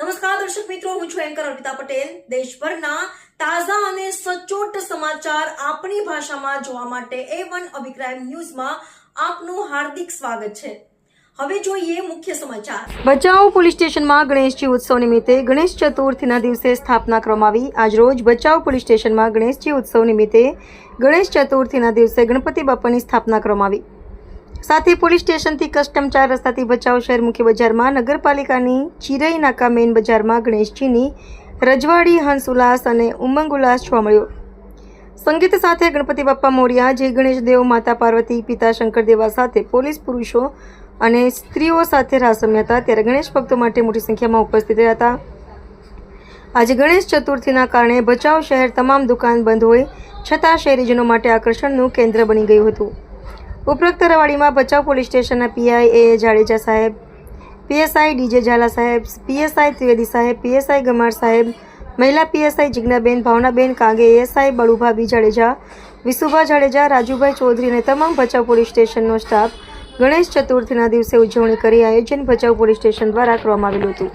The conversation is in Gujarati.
નમસ્કાર, દર્શક મિત્રો, હું છું એન્કર અર્પિતા પટેલ. દેશભરના તાજા અને સચોટ સમાચાર આપણી ભાષામાં જોવા માટે એ વન અભિપ્રાય ન્યૂઝમાં આપનું હાર્દિક સ્વાગત છે. હવે જોઈએ મુખ્ય સમાચાર. ભચાઉ પોલીસ સ્ટેશનમાં ગણેશજી ઉત્સવ નિમિત્તે ગણેશ ચતુર્થીના દિવસે સ્થાપના કરવામાં આવી. આજરોજ ભચાઉ પોલીસ સ્ટેશનમાં ગણેશજી ઉત્સવ નિમિત્તે ગણેશ ચતુર્થીના દિવસે ગણપતિ બાપાની સ્થાપના કરવામાં આવી. સાથે પોલીસ સ્ટેશનથી કસ્ટમ ચાર રસ્તાથી ભચાઉ શહેર મુખ્ય બજારમાં, નગરપાલિકાની ચિરઈ નાકા મેઇન બજારમાં ગણેશજીની રજવાડી હંસ ઉલ્લાસ અને ઉમંગ ઉલ્લાસ જોવા મળ્યો. સંગીત સાથે ગણપતિ બાપ્પા મોરિયા, જય ગણેશ દેવ, માતા પાર્વતી, પિતા શંકર દેવા સાથે પોલીસ પુરુષો અને સ્ત્રીઓ સાથે રાસ રમ્યા હતા. ત્યારે ગણેશ ભક્તો માટે મોટી સંખ્યામાં ઉપસ્થિત રહ્યા હતા. આજે ગણેશ ચતુર્થીના કારણે ભચાઉ શહેર તમામ દુકાન બંધ હોય છતાં શહેરીજનો માટે આકર્ષણનું કેન્દ્ર બની ગયું હતું. ઉપરોક્ત રવાડીમાં ભચાઉ પોલીસ સ્ટેશનના પીઆઈ એ જાડેજા સાહેબ, પીએસઆઈ ડીજે ઝાલા સાહેબ, પીએસઆઈ ત્રિવેદી સાહેબ, પીએસઆઈ ગમાર સાહેબ, મહિલા પીએસઆઈ જિજ્ઞાબેન, ભાવનાબેન કાંગે, એએસઆઈ બળુભાભી જાડેજા વિસુભા જાડેજા, રાજુભાઈ ચૌધરી અને તમામ ભચાઉ પોલીસ સ્ટેશનનો સ્ટાફ ગણેશ ચતુર્થીના દિવસે ઉજવણી કરી આયોજન ભચાઉ પોલીસ સ્ટેશન દ્વારા કરવામાં આવેલું હતું.